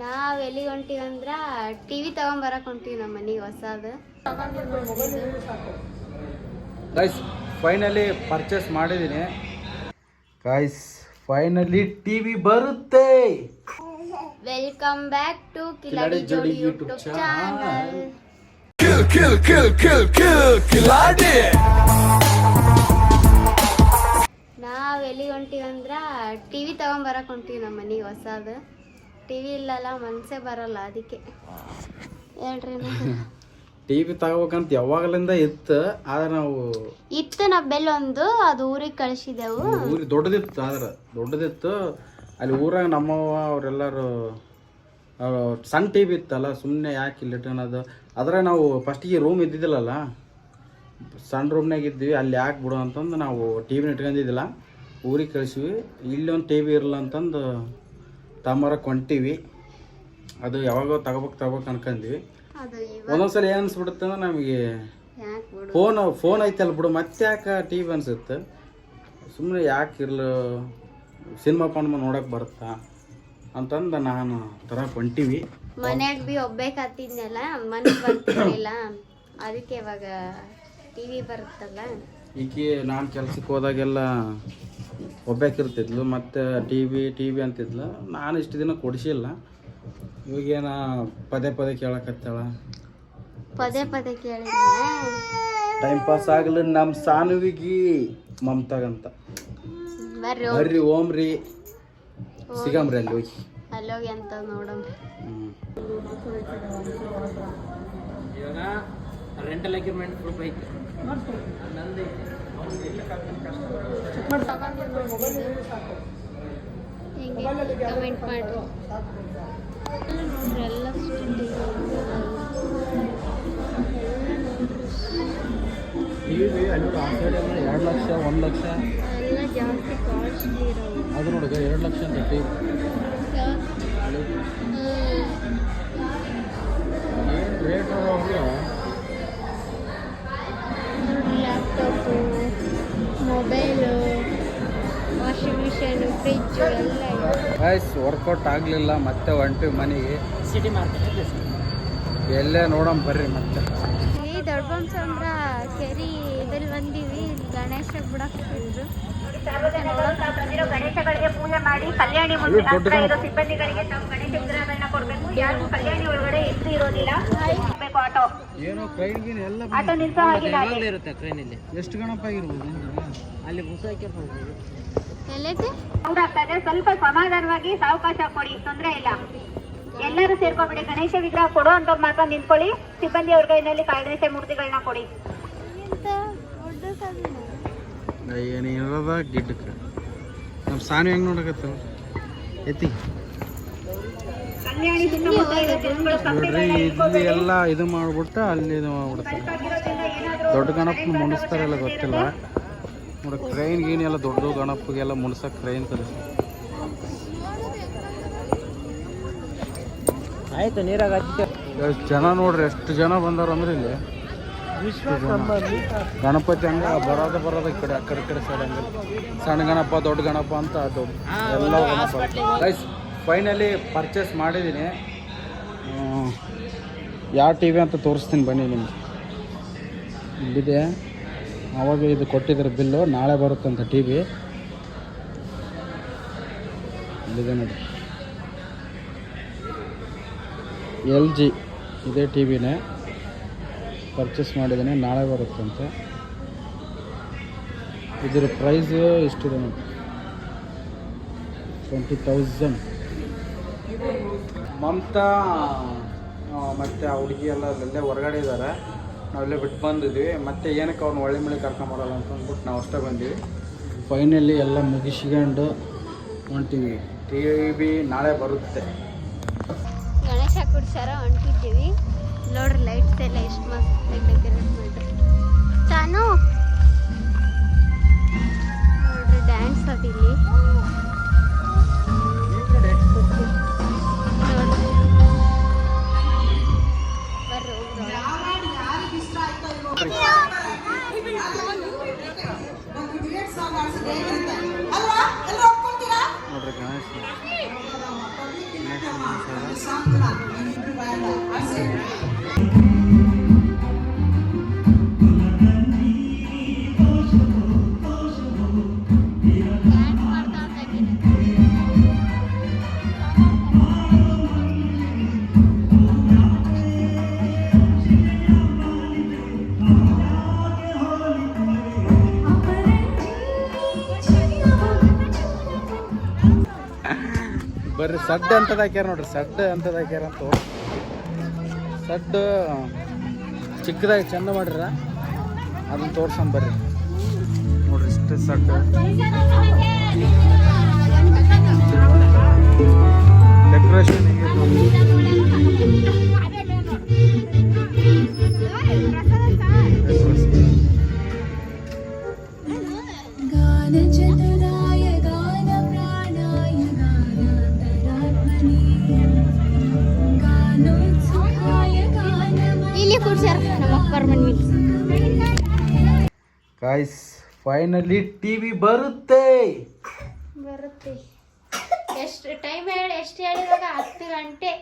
ನಾವ್ ಎಲ್ಲಿ ಹೊಂಟಿವಿ ಅಂದ್ರ ಟಿವಿ ತಗೊಂಬರಕ್ ಹೊಂಟಿವಿ ನಮ್ಮ ಮನಿಗೆ ಹೊಸದು ಗೈಸ್ ಫೈನಲಿ ಪರ್ಚೇಸ್ ಮಾಡಿದೀನಿ ಗೈಸ್ ಫೈನಲಿ ಟಿವಿ ಬರುತ್ತೆ welcome back to Kiladi Kiladi Jodi kill ಕಿಲ್ ಯೂಟ್ಯೂಬ್ ಕಿಲ್ ಚಾನಲ್ ನಾವ್ ಎಲ್ಲಿಗೆ ಹೊಂಟೀವಿ ಅಂದ್ರ ಟಿವಿ ತಗೊಂಬರಕ್ ಹೊಂಟೀವಿ ನಮ್ಮ ಮನೆಗೆ ಹೊಸದು. ಟಿವಿ ಇಲ್ಲಲ್ಲ ಮನ್ಸೇ ಬರಲ್ಲ ಅದಕ್ಕೆ. ಹೇಳ್ರಿ ನೀವು. ಟಿ ವಿ ತಗೋಬೇಕಂತ ಯಾವಾಗಲಿಂದ ಇತ್ತು ಆದ್ರೆ ನಾವು ಇತ್ತು ನಾ ಬೆಲ್ ಒಂದು ಅದು ಊರಿಗೆ ಕಳಿಸಿದೆವು. ಊರಿ ದೊಡ್ಡದಿತ್ತು ಆದ್ರೆ ದೊಡ್ಡದಿತ್ತು. ಅಲ್ಲಿ ಊರಾಗ ನಮ್ಮವ್ವ ಅವರೆಲ್ಲರೂ ಸಣ್ಣ ಟಿ ವಿ ಇತ್ತಲ್ಲ ಸುಮ್ಮನೆ ಯಾಕೆ ಇಲ್ಲಿ ಇಟ್ಕೊಳೋದು ಅದ್ರ ನಾವು ಫಸ್ಟಿಗೆ ರೂಮ್ ಇದ್ದಿದ್ದಿಲ್ಲಲ್ಲ. ಸಣ್ಣ ರೂಮ್ನಾಗ ಇದ್ವಿ ಅಲ್ಲಿ ಯಾಕೆ ಬಿಡು ಅಂತಂದು ನಾವು ಟಿ ವಿನ ಇಟ್ಕೊಂಡಿದ್ದಿಲ್ಲ. ಊರಿಗೆ ಕಳಿಸಿವಿ. ಇಲ್ಲೊಂದು ಒಂದು ಟಿ ವಿ ಇರಲ್ಲ ಅಂತಂದು ತಾಮರ ಹೊಂಟೀವಿ ಅದು ಯಾವಾಗೋ ತಗೋಬೇಕು ತಗೋಬೇಕು ಅನ್ಕೊಂಡ್ವಿ ಒಂದೊಂದ್ಸಲ ಏನು ಅನ್ಸ್ಬಿಡುತ್ತೆ ಅಂದ್ರೆ ನಮಗೆ ಫೋನ್ ಫೋನ್ ಐತಲ್ಲ ಬಿಡು. ಮತ್ತೆ ಯಾಕೆ ಟಿ ವಿ ಅನ್ಸುತ್ತೆ? ಸುಮ್ಮನೆ ಯಾಕೆ ಇರಲು? ಸಿನಿಮಾ ಪಂಡ್ ನೋಡಕ್ಕೆ ಬರುತ್ತಾ? ಅಂತಂದು ನಾನು ತರ ಕೊಂಟೀವಿ ಮನ್ಯಾಗ ಬಿ ಒಬ್ಬೇಕತ್ತಿದ್ನಲ್ಲ ಮನೆಗೆ ಬರ್ತಿರ್ಲಿಲ್ಲ. ಅದಕ್ಕೆ ಇವಾಗ ಟಿವಿ ಬರುತ್ತಲ್ಲ? ಈಕೆ ನಾನು ಕೆಲ್ಸಕ್ಕೆ ಹೋದಾಗೆಲ್ಲ ಒಬ್ಬೇಕಿರ್ತಿದ್ಲು ಮತ್ತು ಟಿ ವಿ ಟಿ ವಿ ಅಂತಿದ್ಲು. ನಾನು ಇಷ್ಟು ದಿನ ಕೊಡಿಸಿಲ್ಲ. ಇವಾಗೇನ ಪದೇ ಪದೇ ಕೇಳಕತ್ತಾಳ? ಪದೇ ಪದೇ ಕೇಳಿದ್ನ? ಟೈಮ್ ಪಾಸ್ ಆಗಲಿ ನಮ್ಮ ಸಾನುವಿಗಿ ಮಮತಾಗಂತ. ಬರ್ರಿ ಬರ್ರಿ ಓಮ್ ರೀ ಸಿಗಮ್ರಿ ಅಲ್ಲಿ ಹೋಗಿ. ಅಲ್ಲೋಗಿ ಅಂತ ನೋಡಮ್ ಇವಾಗ ರೆಂಟಲ್ ಅಗ್ರಿಮೆಂಟ್ ಪ್ರೂಫ್ ಐತಿ. ಹಿಂಗೆ ಕಮೆಂಟ್ ಎಲ್ಲ ಅಲ್ಲಿ ಆ ಎರಡು ಲಕ್ಷ ಒಂದು ಲಕ್ಷ ಎಲ್ಲ ಜಾಸ್ತಿ ಕಾಸ್ಟ್ಲಿ ಇರೋವು ಅದು ನೋಡಿದ ಎರಡು ಲಕ್ಷ ಅಂತ ಟಿ ಏನು ರೇಟ್ ಗೈಸ್ ವರ್ಕೌಟ್ ಆಗಲಿಲ್ಲ ಮತ್ತೆ ಹೊಂಟಿವಿ ಮನೆಗೆ. ಸಿಟಿ ಮಾರ್ಕೆಟ್ ಎಲ್ಲೇ ನೋಡೋಣ ಬರ್ರಿ ಮತ್ತೆ. ಈ ದೊಡ್ಡಬೊಮ್ಮಸಂದ್ರ ಕೆರಿ ಇದ್ರಲ್ಲಿ ಬಂದೀವಿ ಗಣೇಶ ಬಿಡಕ್ ಹೋಗಿದ್ರು ಗಣೇಶಗಳಿಗೆ ಪೂಜೆ ಮಾಡಿ ಕಲ್ಯಾಣಿ ಮುಂದೆ ಸಿಬ್ಬಂದಿಗಳಿಗೆ ತಾವು ಗಣೇಶ ವಿಗ್ರಹಗಳನ್ನ ಕೊಡ್ಬೇಕು. ಯಾರು ಕಲ್ಯಾಣಿ ಒಳಗಡೆ ಎದ್ದು ಇರೋದಿಲ್ಲ. ಆಟೋ. ಏನೋ ಟ್ರೈನ್ ಗೀನ್ ಎಲ್ಲ ಆಟೋ ನಿಲ್ಸೋ ಹಾಗಿಲ್ಲ ಇರುತ್ತೆ ಟ್ರೈನಲ್ಲಿ ಎಷ್ಟು ಗಣಪ ಆಗಿರ್ಬೋದು ಅಲ್ಲಿ ಬುಸ್ ಹಾಕಿರ್ಬೋದು ಸ್ವಲ್ಪ ಸಮಾಧಾನವಾಗಿ ಸಾವಕಾಶ ಕೊಡಿ ತೊಂದ್ರೆ ಇಲ್ಲ. ಎಲ್ಲರೂ ಸೇರ್ಕೊಂಡ್ಬಿಡಿ ಗಣೇಶ ವಿಗ್ರಹ ಕೊಡೋ ಅಂತ ಮಾತ್ರ ನಿಂತ್ಕೊಳ್ಳಿ. ಸಿಬ್ಬಂದಿ ಅವ್ರ ಕೈನಲ್ಲಿ ಗಣೇಶ ಮೂರ್ತಿಗಳನ್ನ ಕೊಡಿ. ಏನು ಇರೋದ ಗಿಡ್ಡಕ್ಕೆ ನಮ್ಮ ಸಾನು ಹೆಂಗೆ ನೋಡಕತ್ತಾವ ಎತ್ತಿ. ನೋಡ್ರಿ ಇಲ್ಲಿ ಎಲ್ಲ ಇದು ಮಾಡ್ಬಿಟ್ಟು ಅಲ್ಲಿ ಇದು ಮಾಡ್ಬಿಡ್ತಾರೆ ದೊಡ್ಡ ಗಣಪನ ಮುಂಡಿಸ್ತಾರೆಲ್ಲ ಗೊತ್ತಿಲ್ಲ. ನೋಡಿ ಕ್ರೈನ್ ಗೀನ್ ಎಲ್ಲ ದೊಡ್ಡ ಗಣಪಗೆಲ್ಲ ಮುಣ್ಸಕ್ಕೆ ಕ್ರೈನ್ ತರ ಆಯ್ತು ನೀರಾಗ ಎಷ್ಟು ಜನ ನೋಡ್ರಿ ಎಷ್ಟು ಜನ ಬಂದಾರ ಅಂದ್ರೆ ಇಲ್ಲಿ? ಗಣಪತಿ ಹಂಗ ಬರೋದ ಬರೋದ ಈ ಕಡೆ ಆ ಕಡೆ ಈ ಕಡೆ ಸೈಡ್ ಹಂಗ. ಸಣ್ಣ ಗಣಪ ದೊಡ್ಡ ಗಣಪ ಅಂತ ದೊಡ್ಡ ಎಲ್ಲ ಗಣಪ ಗೈಸ್ ಫೈನಲಿ ಪರ್ಚೇಸ್ ಮಾಡಿದ್ದೀನಿ ಯಾವ ಟಿ ವಿ ಅಂತ ತೋರಿಸ್ತೀನಿ ಬನ್ನಿ ನಿಮ್ಗೆ. ಇಲ್ಲಿದೆ. ಅವಾಗ ಇದು ಕೊಟ್ಟಿದ್ದಾರೆ ಬಿಲ್ಲು, ನಾಳೆ ಬರುತ್ತಂತ ಟಿ ವಿ. ಇಲ್ಲಿದೆ ನೋಡಿ. ಎಲ್ ಜಿ ಇದೇ ಟಿ ವಿನೇ. ಪರ್ಚೇಸ್ ಮಾಡಿದ್ದೀನಿ, ನಾಳೆ ಬರುತ್ತಂತೆ ಇದರ ಪ್ರೈಸ್ ಎಷ್ಟಿದೆ ನೋಡಿ? ಟ್ವೆಂಟಿ ತೌಸಂಡ್ ಮಮತಾ ಮತ್ತು ಆ ಹುಡುಗಿ ಎಲ್ಲ ಅಲ್ಲೇ ಹೊರಗಡೆ ಇದ್ದಾರೆ. ನಾವಿಲ್ಲೇ ಬಿಟ್ಟು ಬಂದಿದ್ವಿ. ಮತ್ತೆ ಏನಕ್ಕೆ ಅವ್ರನ್ನ ಒಳ್ಳೆ ಮಳೆ ಕರ್ಕೊಂಬರಲ್ಲ ಅಂತ ಅಂದ್ಬಿಟ್ಟು ನಾವು ಅಷ್ಟೇ ಬಂದ್ವಿ. ಫೈನಲಿ ಎಲ್ಲ ಮುಗಿಸ್ಕೊಂಡು ಹೊಂಟಿವಿ. ಟಿ ವಿ ನಾಳೆ ಬರುತ್ತೆ. ಗಣೇಶ ಕುಡ್ಸಾರ ಹೊಂಟಿದ್ದೀವಿ. ನೋಡ್ರಿ ಲೈಟ್ಸ್ ಎಲ್ಲ ಎಷ್ಟು ಮಸ್ತ್ ಡೆಕೋರೇಟ್ ಮಾಡ್ರಿ ಚಾನು Yang sangat 还是 ಬರ್ರಿ, ಸಡ್ ಅಂತದ ಹಾಕ್ಯಾರ ನೋಡ್ರಿ, ಸಡ್ ಅಂತದ ಹಾಕ್ಯಾರ ಅಂತ ಸಡ್, ಚಿಕ್ಕದಾಗಿ ಚಂದ ಮಾಡಿರ, ಅದನ್ನ ತೋರ್ಸಂಡ್ ಬರ್ರಿ. ನೋಡ್ರಿ, ಇಷ್ಟು ಸಡ್. ಡೆಕೋರೇಷನ್ ಸರ್ ನಮ್ಮ ಅಪ್ಪರ ಮನೆ ಗಾಯ್ಸ್ ಫೈನಲಿ ಟಿವಿ ಬರುತ್ತೆ. ಬರುತ್ತೆ. ಎಷ್ಟು ಟೈಮ್ ಹೇಳಿ ಎಷ್ಟು ಹೇಳಿದಾಗ ಹತ್ತು ಗಂಟೆ.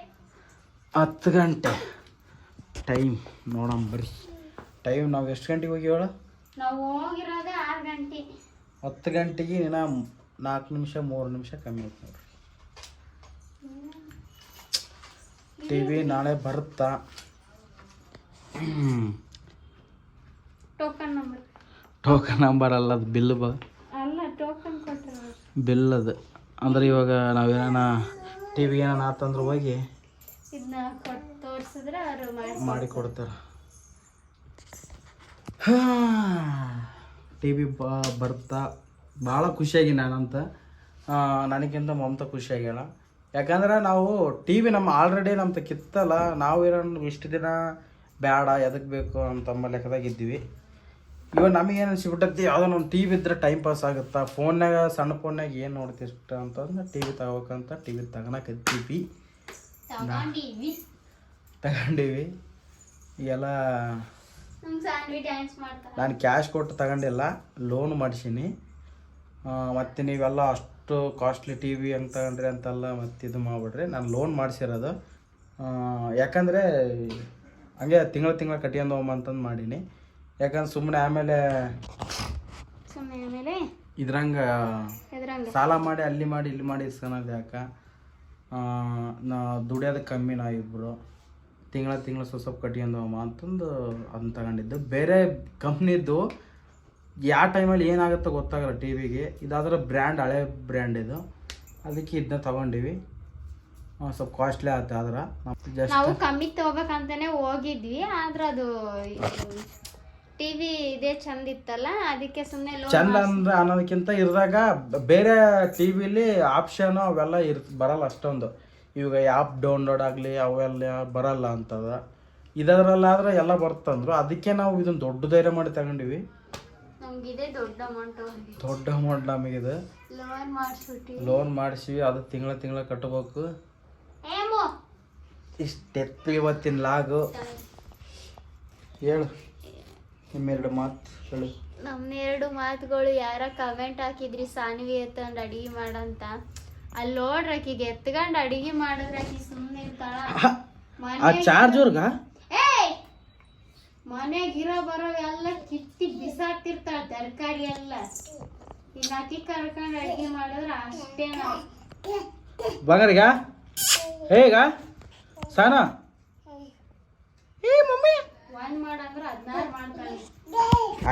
ಹತ್ತು ಗಂಟೆ. ಟೈಮ್ ನೋಡೋಣ ಬರ್ರಿ. ಟೈಮ್ ನಾವು ಎಷ್ಟು ಗಂಟೆಗೆ ಹೋಗಿವಳ ನಾವು ಹೋಗಿರೋದು ಆರು ಗಂಟೆ. ಹತ್ತು ಗಂಟೆಗೆ ನಿನ್ನ ನಾಲ್ಕು ನಿಮಿಷ ಮೂರು ನಿಮಿಷ ಕಮ್ಮಿ ಆಯ್ತು ನೋಡ್ರಿ. ಟಿ ವಿ ನಾಳೆ ಬರುತ್ತಾ? ಟೋಕನ್ ನಂಬರ್ ಟೋಕನ್ ನಂಬರ್ ಅಲ್ಲ ಅದು ಬಿಲ್ ಬ ಅಲ್ಲ ಟೋಕನ್ ಕೊಟ್ಟರು ಬಿಲ್ ಅದು. ಅಂದ್ರೆ ಇವಾಗ ನಾವೇನ ಟಿ ವಿ ಏನಾನ ಆತಂದ್ರೆ ಹೋಗಿ ಇದನ್ನ ಕೊಟ್ಟು ತೋರಿಸಿದ್ರೆ ಅವರು ಮಾಡಿ ಕೊಡ್ತಾರೆ ಟಿ ವಿ ಬ ಬರ್ತಾ ಭಾಳ ಖುಷಿಯಾಗಿ ನಾನಂತ. ನನಗಿಂತ ಮಮತಾ ಖುಷಿಯಾಗ್ಯಾಳ ಯಾಕಂದ್ರೆ ನಾವು ಟಿ ವಿ ನಮ್ಮ ಆಲ್ರೆಡಿ ನಮ್ಮ ಕಿತ್ತಲ್ಲ ನಾವು ಇರೋ ಇಷ್ಟು ದಿನ ಬೇಡ ಎದಕ್ಕೆ ಬೇಕು ಅಂತಂಬ ಲೆಕ್ಕದಾಗ ಇದ್ದೀವಿ. ಇವಾಗ ನಮಗೇನು ಅನ್ಸಿಬಿಟ್ಟೈತಿ ಯಾವುದೋ ಒಂದು ಟಿ ವಿ ಇದ್ರೆ ಟೈಮ್ ಪಾಸ್ ಆಗುತ್ತಾ? ಫೋನ್ನಾಗ ಸಣ್ಣ ಫೋನ್ನಾಗ ಏನು ನೋಡ್ತಿಷ್ಟ ಅಂತಂದ್ರೆ ಟಿ ವಿ ತಗೋಬೇಕಂತ ಟಿ ವಿ ತಗೋಣಕ್ಕಿದ್ದೀವಿ ತಗೊಂಡಿವಿ. ಮಾಡ್ತಾರೆ. ನಾನು ಕ್ಯಾಶ್ ಕೊಟ್ಟು ತಗೊಂಡಿಲ್ಲ ಲೋನ್ ಮಾಡಿಸೀನಿ. ಮತ್ತು ನೀವೆಲ್ಲ ಅಷ್ಟು ಕಾಸ್ಟ್ಲಿ ಟಿ ವಿ ಹೆಂಗೆ ತಗೊಂಡ್ರಿ ಅಂತೆಲ್ಲ ಮತ್ತು ಇದು ಮಾಡಿಬಿಡ್ರಿ. ನಾನು ಲೋನ್ ಮಾಡಿಸಿರೋದು. ಯಾಕಂದರೆ ಹಂಗೆ ತಿಂಗಳ ತಿಂಗಳ ಕಟ್ಕೊಂಡು ಹೋಗಂತಂದು ಮಾಡೀನಿ. ಯಾಕಂದ್ರೆ ಸುಮ್ಮನೆ ಆಮೇಲೆ ಸುಮ್ಮನೆ ಆಮೇಲೆ ಇದ್ರಂಗೆ ಸಾಲ ಮಾಡಿ ಅಲ್ಲಿ ಮಾಡಿ ಇಲ್ಲಿ ಮಾಡಿ ಇಸ್ಕೊಳೋದು ಯಾಕೆ? ನಾ ದುಡಿಯೋದು ಕಮ್ಮಿ ನಾವಿಬ್ಬರು ತಿಂಗಳ ತಿಂಗಳ ಸ್ವಲ್ಪ ಸ್ವಲ್ಪ ಕಟ್ಕೊಂಡು ಹೋಗಮ್ಮ ಅಂತಂದು ಅದನ್ನ ತಗೊಂಡಿದ್ದು. ಬೇರೆ ಕಂಪ್ನಿದು ಯಾವ ಟೈಮಲ್ಲಿ ಏನಾಗುತ್ತೋ ಗೊತ್ತಾಗಲ್ಲ ಟಿ ವಿಗೆ. ಇದಾದ್ರೆ ಬ್ರ್ಯಾಂಡ್ ಹಳೆ ಬ್ರ್ಯಾಂಡ್ ಇದು. ಅದಕ್ಕೆ ಇದನ್ನ ತಗೊಂಡಿವಿ. ಸ್ವಲ್ಪ ಕಾಸ್ಟ್ಲಿ ಆಗುತ್ತೆ ಆದ್ರೆ ಜಸ್ಟ್ ನಾವು ಕಮ್ಮಿ ತಗೋಬೇಕಂತಾನೆ ಹೋಗಿದ್ವಿ ಆದ್ರೆ ಅದು ಟಿವಿ ಇದೇ ಚಂದ ಇತ್ತಲ್ಲ ಅದಕ್ಕೆ ಸುಮ್ಮನೆ ಚಂದ ಅಂದ್ರೆ ಅನ್ನೋದಕ್ಕಿಂತ ಇರಿದಾಗ ಬೇರೆ ಟಿವಿಲಿ ಆಪ್ಷನ್ ಅವೆಲ್ಲ ಇರ್ ಬರಲ್ಲ ಅಷ್ಟೊಂದು. ಇವಾಗ ಆ್ಯಪ್ ಡೌನ್ಲೋಡ್ ಆಗಲಿ ಅವೆಲ್ಲ ಬರಲ್ಲ ಅಂತದ. ಇದರಲ್ಲಾದ್ರೆ ಎಲ್ಲ ಬರ್ತಂದ್ರು. ಅದಕ್ಕೆ ನಾವು ಇದನ್ನ ದೊಡ್ಡ ಧೈರ್ಯ ಮಾಡಿ ತಗೊಂಡಿವಿ. ದೊಡ್ಡ ಅಮೌಂಟ್ ನಮಗಿದು ಲೋನ್ ಮಾಡಿಸಿವಿ ಅದು ತಿಂಗಳ ತಿಂಗಳ ಕಟ್ಟಬೇಕು ಇಷ್ಟೆತ್ತು ಇವತ್ತಿನ ಲಾಗು. ಹೇಳು. ನಿಮ್ಮೆರಡು ಮಾತು ಹೇಳು. ನಮ್ಮ ಎರಡು ಮಾತುಗಳು ಯಾರ ಕಮೆಂಟ್ ಹಾಕಿದ್ರಿ ಸಾನ್ವಿ ಎತ್ತಂಡ್ ಅಡಿಗೆ ಮಾಡಂತ. ಅಲ್ಲಿ ನೋಡ್ರಿ ಆಕಿಗೆ ಎತ್ಕೊಂಡು ಅಡಿಗೆ ಮಾಡಿದ್ರೆ ಆಕಿ ಸುಮ್ಮನೆ ಇರ್ತಾಳ. ಆ ಚಾರ್ಜರ್ಗ ಮನೆ ಮನೆಗಿರೋ ಬರೋ ಎಲ್ಲ ಕಿತ್ತಿ ಬಿಸಾಕ್ತಿರ್ತಾಳ ತರಕಾರಿ ಎಲ್ಲ. ಇನ್ನು ಅಕ್ಕಿ ಕರ್ಕೊಂಡು ಅಡಿಗೆ ಮಾಡಿದ್ರೆ ಅಷ್ಟೇ ನಾವು. ಬಂಗಾರಿಗ? ಹೇಗ? ಸಾನ?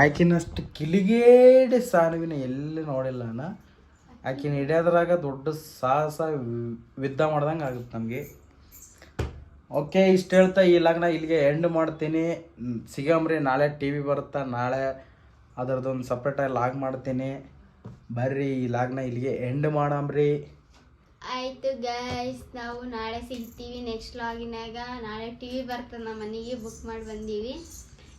ಆಕಿನಷ್ಟು ಕಿಲಿಗೇಡಿ ಸಾನುವಿನ ಎಲ್ಲಿ ನೋಡಿಲ್ಲ ನಾನು ಆಕಿನ ಹಿಡಿಯೋದ್ರಾಗ ದೊಡ್ಡ ಸಾಹಸ ವಿದ್ದ ಮಾಡ್ದಂಗೆ ಆಗುತ್ತೆ ನಮಗೆ. ಓಕೆ ಇಷ್ಟು ಹೇಳ್ತಾ ಈ ಲಗ್ನ ಇಲ್ಲಿಗೆ ಎಂಡ್ ಮಾಡ್ತೀನಿ. ಸಿಗಂಬ್ರಿ ಸಿಗಮ್ರಿ ನಾಳೆ ಟಿ ವಿ ಬರುತ್ತಾ? ನಾಳೆ ಅದರದ್ದೊಂದು ಸಪ್ರೇಟಾಗಿ ಲಾಗ್ ಮಾಡ್ತೀನಿ. ಬರ್ರಿ ಈ ಲಾಗ್ನ ಇಲ್ಲಿಗೆ ಎಂಡ್ ಮಾಡಮ್ರಿ ಆಯ್ತು ಗೈಸ್ ನಾವು ನಾಳೆ ಸಿಗ್ತೀವಿ ನೆಕ್ಸ್ಟ್ ಲಾಗಿನಾಗ ನಾಳೆ ಟಿ ವಿ ಬರ್ತದೆ ನಮ್ಮ ಮನೆಗೆ ಬುಕ್ ಮಾಡಿ ಬಂದೀವಿ.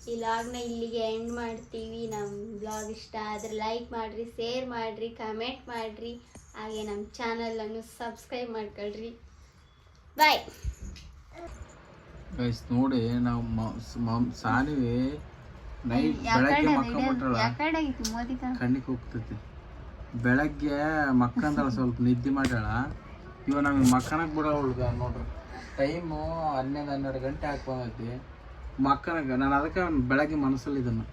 ಈ ಲಾಗ್ನ ಇಲ್ಲಿಗೆ ಎಂಡ್ ಮಾಡ್ತೀವಿ. ನಮ್ಮ ಬ್ಲಾಗ್ ಇಷ್ಟ ಆದರೆ ಲೈಕ್ ಮಾಡಿರಿ ಶೇರ್ ಮಾಡಿರಿ ಕಮೆಂಟ್ ಮಾಡಿರಿ. ಹಾಗೆ ನಮ್ಮ ಚಾನಲನ್ನು ಸಬ್ಸ್ಕ್ರೈಬ್ ಮಾಡ್ಕೊಳ್ರಿ. ಬಾಯ್ ಗೈಸ್ ನೋಡಿ ನಾವು ಸಾನಿವಿ ನೈಟ್ ಬೆಳಗ್ಗೆ ಮೋದಿ ಕಣ್ಣಿಗೆ ಹೋಗ್ತೈತಿ. ಬೆಳಗ್ಗೆ ಮಕ್ಕಂದಳ ಸ್ವಲ್ಪ ನಿದ್ದೆ ಮಾಡ್ಯಾಳ. ಇವ ನಮಗೆ ಮಕ್ಕನಕ್ಕೆ ಬಿಡೋ ಉಳ್ದ ನೋಡ್ರಿ. ಟೈಮು ಹನ್ನೊಂದು ಹನ್ನೆರಡು ಗಂಟೆ ಹಾಕಿ ಬಂದೈತಿ ಮಕ್ಕನಕ್ಕೆ ನಾನು ಅದಕ್ಕೆ ಬೆಳಗ್ಗೆ ಮನಸ್ಸಲ್ಲಿ ಇದನ್ನು.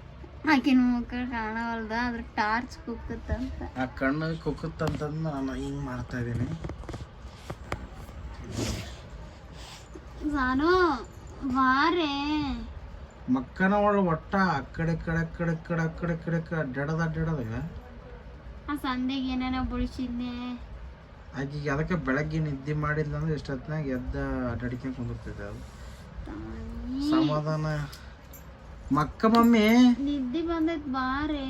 ಆಕಿನ ಮುಖ ಕಾಣವಲ್ದ ಅದ್ರ ಟಾರ್ಚ್ ಕುಕ್ಕತ್ತಂತ. ಆ ಕಣ್ಣು ಕುಕ್ಕತ್ತಂತಂದು ನಾನು ಹಿಂಗೆ ಮಾಡ್ತಾ ಇದ್ದೀನಿ. ನಾನು ವಾರೇ ಮಕ್ಕನ ಒಳ ಒಟ್ಟ ಆ ಕಡೆ ಕಡೆ ಕಡೆ ಕಡೆ ಕಡೆ ಕಡೆ ಕಡೆ ಆ ಸಂದೆಗೆ ಏನೇನೋ ಬುಳಿಸಿದ್ನೆ. ಆಗಿ ಅದಕ್ಕೆ ಬೆಳಗ್ಗೆ ನಿದ್ದೆ ಮಾಡಿಲ್ಲ ಅಂದ್ರೆ ಎಷ್ಟೊತ್ತಿನಾಗ ಎದ್ದ ಅಡ್ಡಾಡಿಕೊಂಡು ಕುಂದಿರ್ತೈತೆ ಅದು. ಸಮಾಧಾನ. ಮಕ್ಕ ಮಮ್ಮಿ ನಿದ್ದೆ ಬಂದೈತ್ ಬಾರೇ.